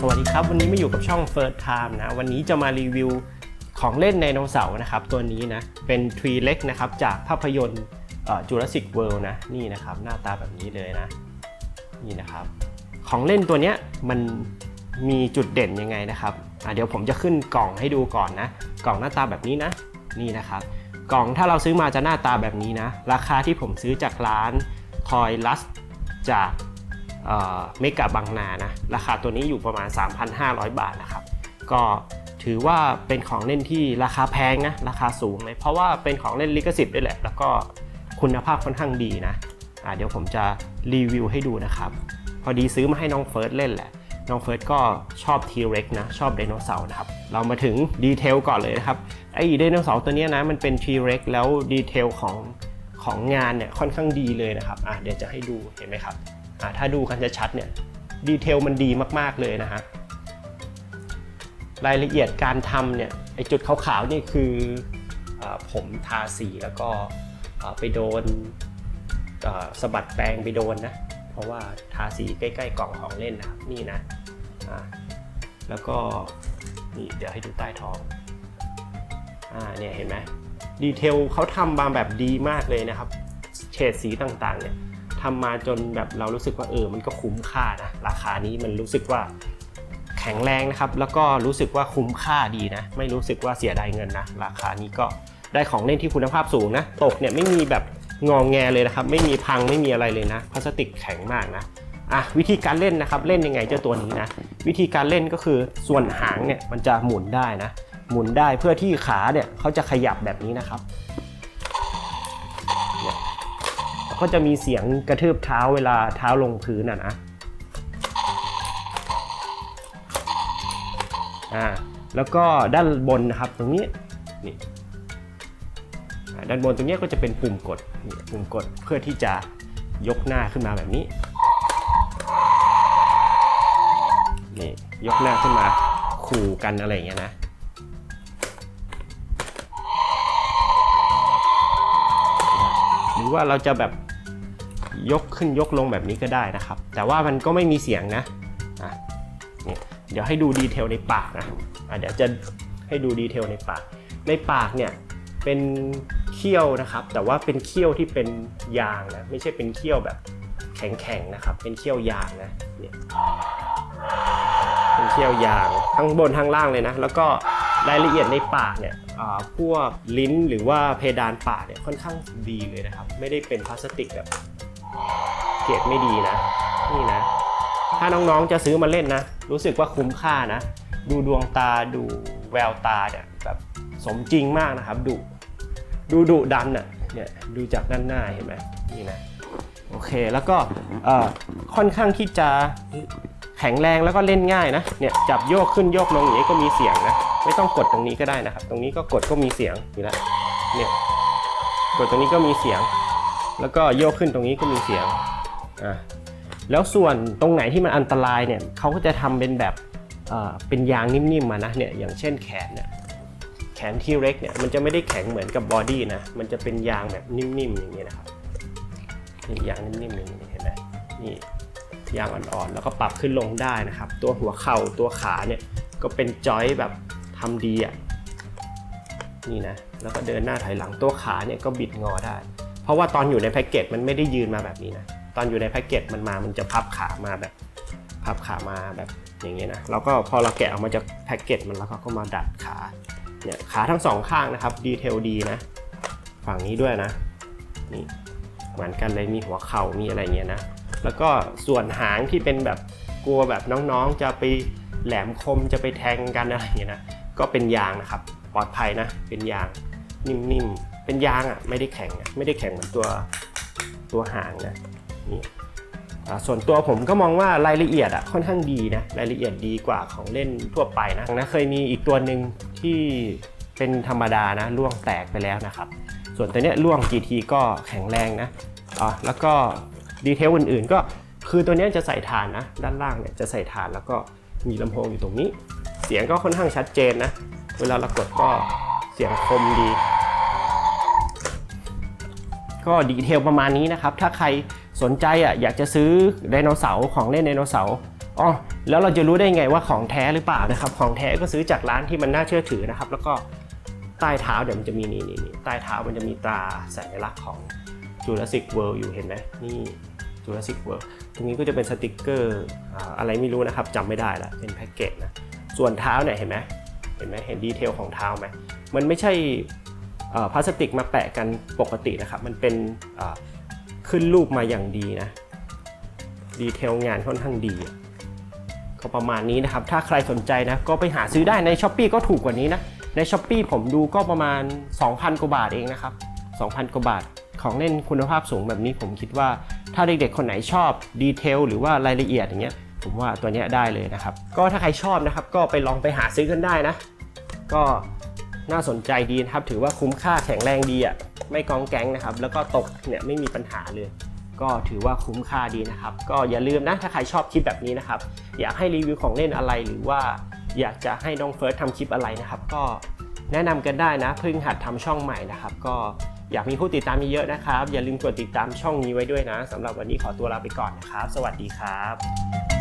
สวัสดีครับ วันนี้มาอยู่กับช่อง First Time นะ วันนี้จะมารีวิวของเล่นไดโนเสาร์นะครับ ตัวนี้นะ เป็นทรีเล็กนะครับ จากภาพยนตร์จูราสสิกเวิลด์นะ นี่นะครับ หน้าตาแบบนี้เลยนะ นี่นะครับ ของเล่นตัวเนี้ยมันมีจุดเด่นยังไงนะครับเดี๋ยวผมจะขึ้นกล่องให้ดูก่อนนะ กล่องหน้าตาแบบนี้นะ นี่นะครับ กล่องถ้าเราซื้อมาจะหน้าตาแบบนี้นะ ราคาที่ผมซื้อจากร้านทอยลัสจาก เมกะบางนานะราคาตัวนี้อยู่ประมาณ 3,500 บาทนะครับ ก็ถือว่าเป็นของเล่นที่ราคาแพงนะราคาสูงเลยเพราะว่าเป็นของเล่นลิขสิทธิ์ด้วยแหละ แล้วก็คุณภาพค่อนข้างดีนะะเดี๋ยวผมจะรีวิวให้ดูนะครับ พอดีซื้อมาให้น้องเฟิร์สเล่นแหละน้องเฟิร์สก็ชอบ T-Rex นะ ชอบไดโนเสาร์นะครับ เรามาถึงดีเทลก่อนเลยนะครับไอ้ไดโนเสาร์ตัวนี้นะ มันเป็น T-Rex แล้วดีเทลของของงานเนี่ยค่อนข้างดีเลยนะครับอะเดี๋ยวจะให้ดูเห็นไหมครับ ถ้าดูกันจะชัดเนี่ยดีเทลมันดีมากๆเลยนะฮะรายละเอียดการทำเนี่ยไอจุดขาวๆนี่คืออผมทาสีแล้วก็ไปโดนสะบัดแปรงไปโดนนะ เพราะว่าทาสีใกล้ๆกล่องของเล่นนะครับนี่นะอ่าแล้วก็นี่เดี๋ยวให้ดูใต้ท้องอ่าเนี่ยเห็นไหมดีเทลเขาทำมาแบบดีมากเลยนะครับ เฉดสีต่างๆเนี่ย ทำมาจนแบบเรารู้สึกว่าเออมันก็คุ้มค่านะราคานี้มันรู้สึกว่าแข็งแรงนะครับ แล้วก็รู้สึกว่าคุ้มค่าดีนะ ไม่รู้สึกว่าเสียดายเงินนะ ราคานี้ก็ได้ของเล่นที่คุณภาพสูงนะ ตกเนี่ยไม่มีแบบงองแงเลยนะครับ ไม่มีพังไม่มีอะไรเลยนะพลาสติกแข็งมากนะอะวิธีการเล่นนะครับเล่นยังไงเจ้าตัวนี้นะวิธีการเล่นก็คือส่วนหางเนี่ยมันจะหมุนได้นะ หมุนได้เพื่อที่ขาเนี่ยเขาจะขยับแบบนี้นะครับ ก็จะมีเสียงกระทืบเท้าเวลาเท้าลงพื้นอะนะอ่าแล้วก็ด้านบนนะครับตรงนี้นี่ด้านบนตรงนี้ก็จะเป็นปุ่มกดปุ่มกดเพื่อที่จะยกหน้าขึ้นมาแบบนี้นี่ยกหน้าขึ้นมาขู่กันอะไรอย่างเงี้ยนะ รือว่าเราจะแบบยกขึ้นยกลงแบบนี้ก็ได้นะครับ แต่ว่ามันก็ไม่มีเสียงนะอะนี่เดี๋ยวให้ดูดีเทลในปากนะอะเดี๋ยวจะให้ดูดีเทลในปาก ในปากเนี่ยเป็นเขี้ยวนะครับ แต่ว่าเป็นเขี้ยวที่เป็นยางนะไม่ใช่เป็นเขี้ยวแบบแข็งๆนะครับ เป็นเขี้ยวยางนะเนี่ยเป็นเขี้ยวยางทั้งบนทั้งล่างเลยนะ แล้วก็รายละเอียดในปากเนี่ย พวกลิ้นหรือว่าเพดานปากเนี่ยค่อนข้างดีเลยนะครับ ไม่ได้เป็นพลาสติกแบบเกรดไม่ดีนะ นี่นะ ถ้าน้องๆจะซื้อมาเล่นนะ รู้สึกว่าคุ้มค่านะ ดูดวงตาดูแววตาเนี่ยแบบสมจริงมากนะครับดุดูดุดันอะเนี่ยดูจากด้านหน้าเห็นไหมนี่นะโอเคแล้วก็ค่อนข้างที่จะแข็งแรงแล้วก็เล่นง่ายนะเนี่ยจับโยกขึ้นโยกลงอย่างนี้ก็มีเสียงนะ ไม่ต้องกดตรงนี้ก็ได้นะครับ ตรงนี้ก็กดก็มีเสียงอยู่แล้วเนี่ยกดตรงนี้ก็มีเสียง แล้วก็โยกขึ้นตรงนี้ก็มีเสียงอะแล้วส่วนตรงไหนที่มันอันตรายเนี่ยเขาก็จะทำเป็นแบบเอ่อเป็นยางนิ่มๆมานะเนี่ยอย่างเช่นแขนเนี่ยแขนที่เล็กเนี่ยมันจะไม่ได้แข็งเหมือนกับบอดี้นะมันจะเป็นยางแบบนิ่มๆอย่างนี้นะครับนี่ยางนิ่มๆอย่างนี้เห็นไหมนี่ยางอ่อนๆแล้วก็ปรับขึ้นลงได้นะครับ ตัวหัวเข่าตัวขาเนี่ยก็เป็นจอยแบบ ทำดีอะนี่นะแล้วก็เดินหน้าถอยหลังตัวขาเนี่ยก็บิดงอได้ เพราะว่าตอนอยู่ในแพ็กเกจมันไม่ได้ยืนมาแบบนี้นะตอนอยู่ในแพ็กเกจมันมามันจะพับขามาแบบ พับขามาแบบอย่างเงี้ยนะแล้วก็พอเราแกะออกมาจากแพ็กเกจมันแล้วก็มาดัดขาเนี่ยขาทั้งสองข้างนะครับดีเทลดีนะ ฝั่งนี้ด้วยนะนี่เหมือนกันเลยมีหัวเข่ามีอะไรเงี้ยนะแล้วก็ส่วนหางที่เป็นแบบกลัวแบบน้องๆจะไปแหลมคมจะไปแทงกันอะไรเงี้ยนะ ก็เป็นยางนะครับ ปลอดภัยนะ เป็นยางนิ่มๆ เป็นยางอะไม่ได้แข็งไม่ได้แข็งเหมือนตัวตัวหางนะนี่ส่วนตัวผมก็มองว่ารายละเอียดอะค่อนข้างดีนะรายละเอียดดีกว่าของเล่นทั่วไปนะนะเคยมีอีกตัวหนึ่งที่เป็นธรรมดานะล่วงแตกไปแล้วนะครับ ส่วนตัวเนี้ยล่วง GT ก็แข็งแรงนะอ่าแล้วก็ดีเทลอื่นๆ ก็คือตัวเนี้ยจะใส่ฐานนะ ด้านล่างเนี่ยจะใส่ฐานแล้วก็มีลำโพงอยู่ตรงนี้ เสียงก็ค่อนข้างชัดเจนนะ เวลาเรากดก็เสียงคมดี ก็ดีเทลประมาณนี้นะครับ ถ้าใครสนใจอะอยากจะซื้อไดโนเสาร์ของเล่นไดโนเสาร์อ๋อแล้วเราจะรู้ได้ไงว่าของแท้หรือเปล่านะครับ ของแท้ก็ซื้อจากร้านที่มันน่าเชื่อถือนะครับ แล้วก็ใต้เท้าเดี๋ยวมันจะมีนี่นี่นี่ใต้เท้ามันจะมีตราสัญลักษณ์ของ Jurassic World อยู่เห็นไหมนี่ Jurassic World ตรงนี้ก็จะเป็นสติกเกอร์อ่าอะไรไม่รู้นะครับจำไม่ได้ละเป็นแพ็กเกจนะ ส่วนเท้าเนี่ยเห็นไหมเห็นไหมเห็นดีเทลของเท้าไหมมันไม่ใช่พลาสติกมาแปะกันปกตินะครับ มันเป็นขึ้นรูปมาอย่างดีนะ ดีเทลงานค่อนข้างดี ก็ประมาณนี้นะครับ ถ้าใครสนใจนะก็ไปหาซื้อได้ใน s h อ p e e ก็ถูกกว่านี้นะ ใน s h อ p e e ผมดูก็ประมาณ 2,000 กว่าบาทเองนะครับ 2,000 กว่าบาท ของเล่นคุณภาพสูงแบบนี้ผมคิดว่า ถ้าเด็กๆคนไหนชอบดีเทลหรือว่ารายละเอียดอย่างเงี้ย ผมว่าตัวนี้ได้เลยนะครับ ก็ถ้าใครชอบนะครับ ก็ไปลองไปหาซื้อกันได้นะ ก็น่าสนใจดีนะครับ ถือว่าคุ้มค่าแข็งแรงดีอะไม่กองแก๊งนะครับ แล้วก็ตกเนี่ยไม่มีปัญหาเลย ก็ถือว่าคุ้มค่าดีนะครับ ก็อย่าลืมนะถ้าใครชอบคลิปแบบนี้นะครับ อยากให้รีวิวของเล่นอะไรหรือว่าอยากจะให้น้องเฟิร์สทำคลิปอะไรนะครับ ก็แนะนำกันได้นะเพิ่งหัดทำช่องใหม่นะครับ ก็อยากมีผู้ติดตามเยอะๆนะครับ อย่าลืมกดติดตามช่องนี้ไว้ด้วยนะสำหรับวันนี้ขอตัวลาไปก่อนนะครับ สวัสดีครับ